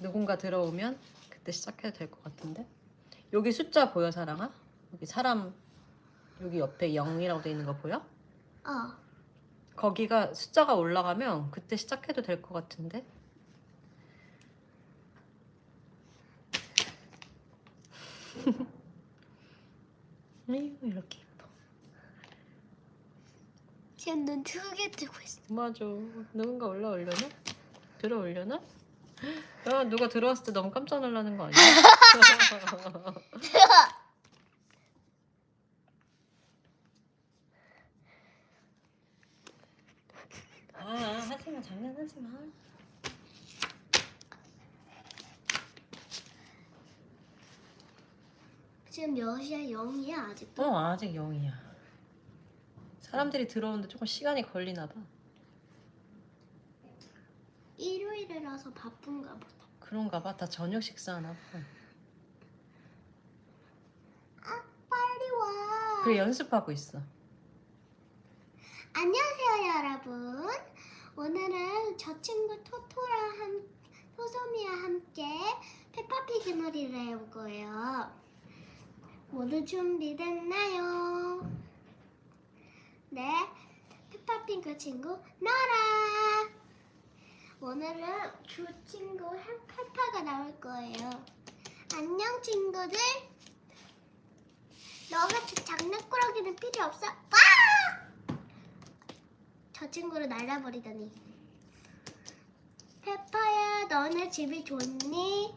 누군가 들어오면 그때 시작해도 될 것 같은데. 여기 숫자 보여 사랑아? 여기 사람 여기 옆에 0이라고 돼 있는 거 보여? 어. 거기가 숫자가 올라가면 그때 시작해도 될 것 같은데. 아이고 이렇게 예뻐. 지금 눈 크게 뜨고 있어. 맞아. 누군가 올라오려나? 들어오려나? 야, 누가 들어왔을 때 너무 깜짝 놀라는 거 아니야? 아, 하지마, 장난하지 마. 지금 몇 시야? 0이야 아직도? 어, 아직 0이야. 사람들이 들어오는데 조금 시간이 걸리나 봐. 일요일이라서 바쁜가 보다. 그런가 봐. 다 저녁 식사하나 봐. 아 빨리 와. 그래, 연습하고 있어. 안녕하세요 여러분. 오늘은 저 친구 토토랑 함, 토소미와 함께 페파피그 놀이를 해볼 거예요. 모두 준비됐나요? 네, 페파핑크 친구 나라. 오늘은 두 친구 페파가 나올 거예요. 안녕 친구들. 너같이 장난꾸러기는 필요 없어. 와! 저 친구를 날려버리다니. 페퍼야, 너네 집이 좋니?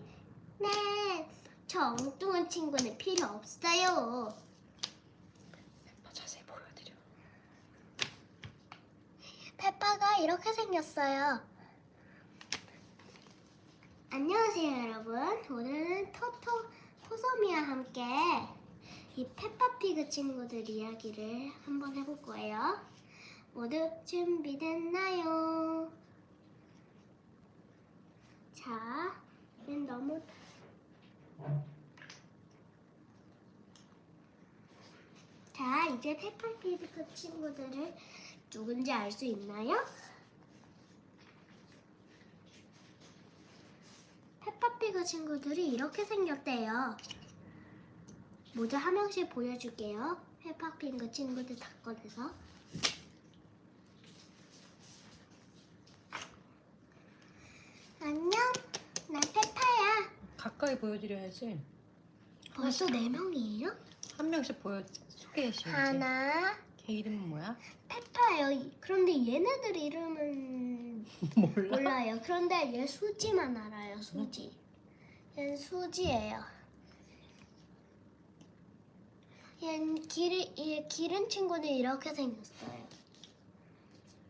네. 저 엉뚱한 친구는 필요 없어요. 자세히 보여드려. 페퍼가 이렇게 생겼어요. 안녕하세요, 여러분. 오늘은 토토 토소미와 함께 이 페퍼피그 친구들 이야기를 한번 해볼 거예요. 모두 준비됐나요? 자, 얘는 너무 자, 이제 페퍼피그 친구들을 누군지 알 수 있나요? 페퍼피그 친구들이 이렇게 생겼대요. 모두 한 명씩 보여줄게요. 페퍼피그 친구들 다 꺼내서. 안녕, 난 페파야. 가까이 보여드려야지. 벌써 네 명이에요? 한 명씩 보여 소개해줘야지. 하나, 걔 이름은 뭐야? 페파예요. 그런데 얘네들 이름은 몰라. 몰라요. 그런데 얘 수지만 알아요. 수지. 얘는 수지예요. 얘는 길, 얘 기른 친구는 이렇게 생겼어요.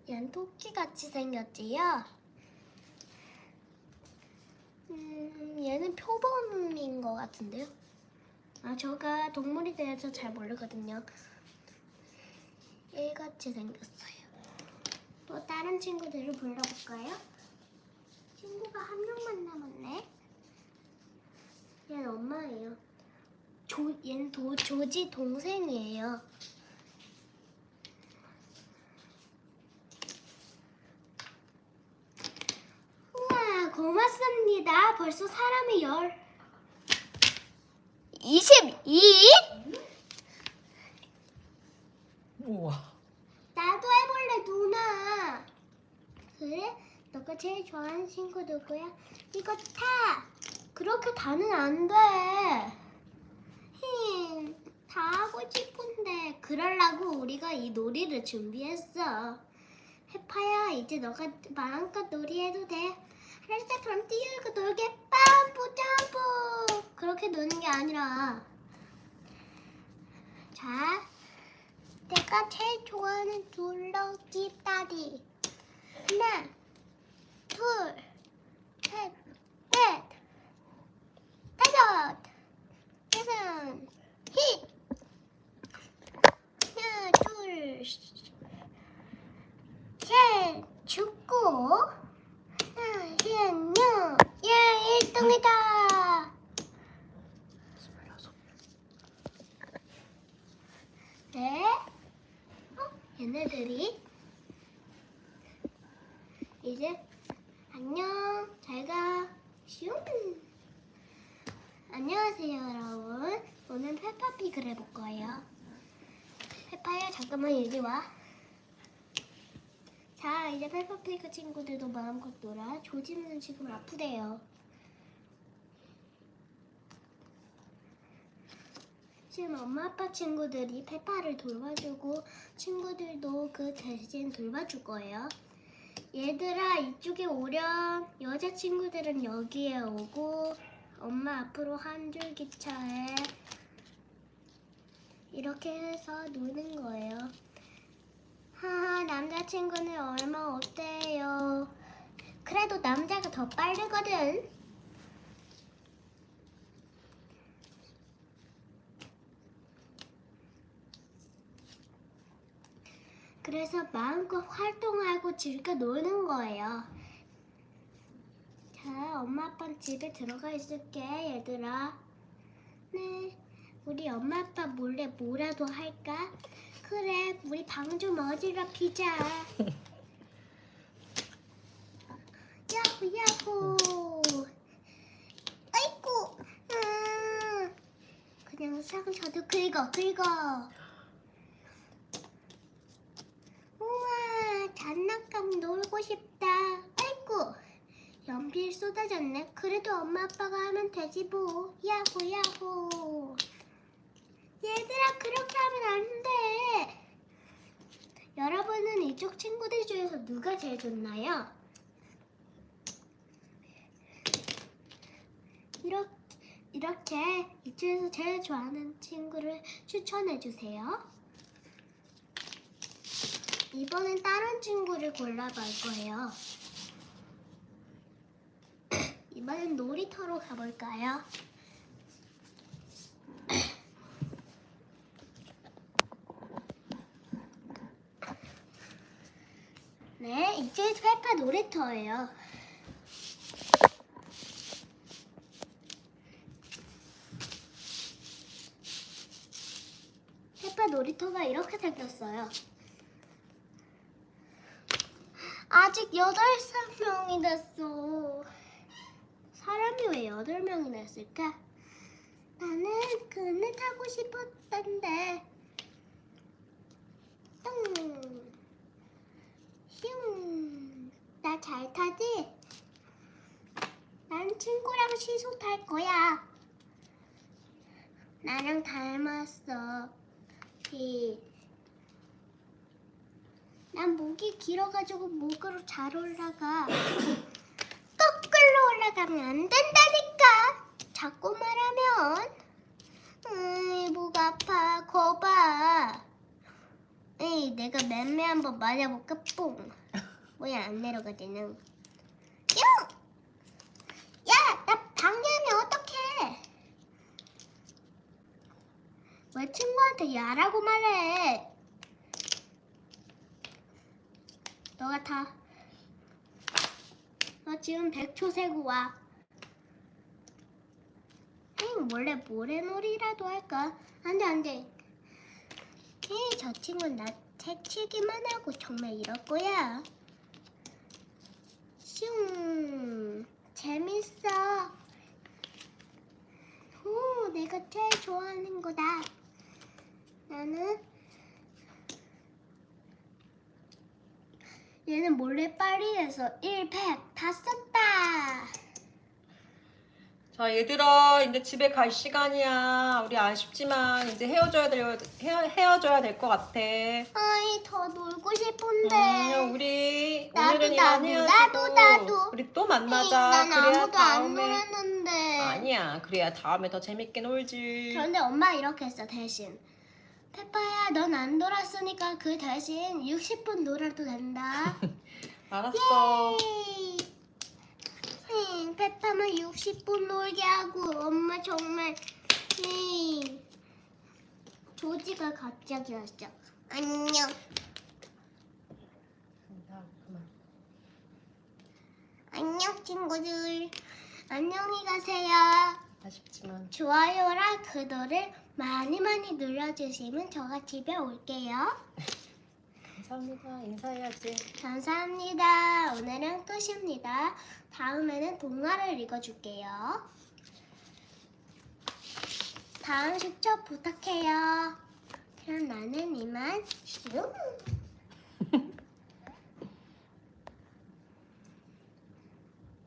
얘는 토끼 같이 생겼지요. 음, 얘는 표범인 것 같은데요. 아, 제가 동물에 대해서 잘 모르거든요. 얘같이 생겼어요. 또 다른 친구들을 불러볼까요? 친구가 한 명만. 얘는 엄마예요. 조, 얘는 도, 조지 동생이에요. 우와, 고맙습니다. 벌써 사람이 열. 22? 우와. 나도 해볼래 누나 그래? 너가 제일 좋아하는 친구 누구야? 이거 타 그렇게 다는 안 돼. 힝, 다 하고 싶은데 그러려고 우리가 이 놀이를 준비했어. 해파야 이제 너가 마음껏 놀이해도 돼. 알았어 그럼 뛰어고 놀게 빰뿌 점프 그렇게 노는 게 아니라. 자 내가 제일 좋아하는 둘러기 다리. 하나, 둘, 셋, 넷, 다섯, 여섯, 히. 하나, 둘, 셋, 죽고. 하나, 셋, 넷, 예, 1등이다. 스물여섯. 네. 어? 얘네들이 이제 안녕 잘가. 슝. 안녕하세요 여러분. 오늘 페파픽을 해볼 거예요. 페파야 잠깐만 여기 와. 자, 이제 페퍼피그 친구들도 마음껏 놀아. 조지는 지금 아프대요. 지금 엄마 아빠 친구들이 페파를 돌봐주고 친구들도 그 대신 돌봐줄 거예요. 얘들아 이쪽에 오렴. 여자 친구들은 여기에 오고 엄마 앞으로 한 줄 기차에 이렇게 해서 노는 거예요. 하하 남자 친구는 얼마 어때요? 그래도 남자가 더 빠르거든. 그래서 마음껏 활동하고 즐겨 노는 거예요. 자, 엄마 아빠는 집에 들어가 있을게, 얘들아. 네, 우리 엄마 아빠 몰래 뭐라도 할까? 그래, 우리 방 좀 어지럽히자. 야호 야호. 아이고. 음. 그냥 상처도 긁어 긁어. 우와, 장난감 놀고 싶다. 아이고. 연필 쏟아졌네. 그래도 엄마 아빠가 하면 되지 뭐. 야호 야호. 얘들아 그렇게 하면 안 돼. 여러분은 이쪽 친구들 중에서 누가 제일 좋나요? 이렇게 이렇게 이쪽에서 제일 좋아하는 친구를 추천해 주세요. 이번엔 다른 친구를 골라볼 거예요. 이번엔 놀이터로 가볼까요? 네, 이제 페파 놀이터예요. 페파 놀이터가 이렇게 생겼어요. 아직 여덟 명이 됐어. 사람이 왜 여덟 명이 됐을까? 나는 그네 타고 싶었던데. 똥. 슝. 나 잘 타지? 난 친구랑 시소 탈 거야. 나랑 닮았어. 히. 난 목이 길어가지고 목으로 잘 올라가. 거꾸로 올라가면 안 된다니까. 자꾸 말하면. 으이, 목 아파. 거봐. 에이, 내가 맴매 한번 맞아볼까? 뽕. 뭐야, 안 내려가지는. 뿅! 야, 나 방해하면 어떡해? 왜 친구한테 야라고 말해? 너가 타. 너 지금 100초 세고 와. 에이, 원래 모래놀이라도 할까? 안 돼, 안 돼. 에이, 저 친구는 나 택치기만 하고 정말 이럴 거야. 슝, 재밌어. 오, 내가 제일 좋아하는 거다. 나는 얘는 몰래 파리에서 1팩 다 썼다. 자 얘들아 이제 집에 갈 시간이야. 우리 아쉽지만 이제 헤어져야 될 헤어, 헤어져야 될 것 같아. 아이 더 놀고 싶은데. 음, 우리 나도, 오늘은 이만 나도, 헤어지고 나도, 나도. 우리 또 만나자. 에이, 난 그래야 아무도 안 다음에 놀았는데. 아니야. 그래야 다음에 더 재밌게 놀지. 그런데 엄마 이렇게 했어 대신. 페파야 넌안 놀았으니까 그 대신 60분 놀아도 된다. 알았어. 예이. 응, 페파만 60분 놀게 하고 엄마 정말 에이. 조지가 갑자기 왔어. 안녕. 그만. 안녕 친구들. 안녕히 가세요. 아쉽지만 좋아요랑 구독을 많이 많이 눌러주시면 저가 집에 올게요. 감사합니다. 인사해야지. 감사합니다. 오늘은 끝입니다. 다음에는 동화를 읽어줄게요. 다음 수첩 부탁해요. 그럼 나는 이만 슝.